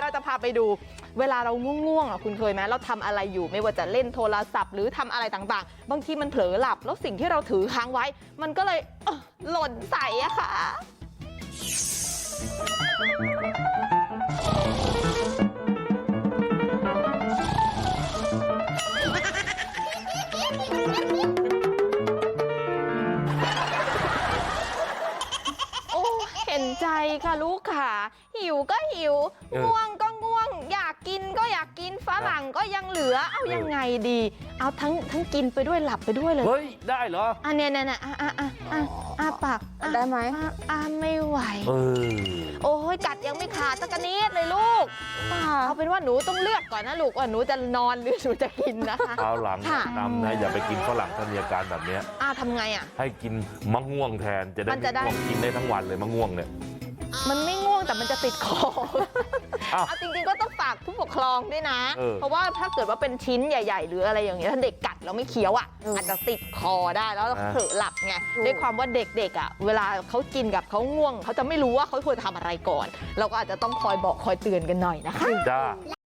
เราจะพาไปดูเวลาเราง่วงๆคุณเคยไหมเราทำอะไรอยู่ไม่ว่าจะเล่นโทรศัพท์หรือทำอะไรต่างๆ บางทีมันเผลอหลับแล้วสิ่งที่เราถือค้างไว้ มันก็เลยหล่นใส่อะค่ะโห็นใจค่ะลูกค่ะ หิวก็หิวเออง่วงก็ง่วง อยากกินก็อยากกินฝรั่งก็ยังเหลือ เอาเออยังไงดี เอาทั้งทั้งกินไปด้วยหลับไปด้วยเลย เฮ้ย ได้เหรอ อันเนี้ยเนี่ยเนี่ยอะอะอะอะอะปากอะได้ไหมอะอะไม่ไหวเออโอ้ยกัดยังไม่ขาดสักกะนิดเลยลูก เอาเป็นว่าหนูต้องเลือกก่อนนะลูกว่าหนูจะนอนหรือหนูจะกินนะคะคราวหลังค่ะนำนะอย่าไปกินฝรั่งถ้ามีอาการแบบเนี้ยอะทำไงอะให้กินมะม่วงแทนจะได้มันจะได้ไม่ง่วงกินได้ทั้งวันเลยมะม่วงเนี่ยมันไม่ง่วงแต่มันจะติดคออ้าว เอาจริงๆก็ต้องฝากผู้ปกครองด้วยนะเออเพราะว่าถ้าเกิดว่าเป็นชิ้นใหญ่ ๆ หรืออะไรอย่างเงี้ยถ้าเด็กกัดแล้วไม่เคี้ยวอะเออออาจจะติดคอได้แล้วอ่าเผลอหลับไงถูกด้วยความว่าเด็กๆอะเวลาเขากินกับเขาง่วงเขาจะไม่รู้ว่าเขาควรทำอะไรก่อน เราก็อาจจะต้องคอยบอกคอยเตือนกันหน่อยนะคะจ้า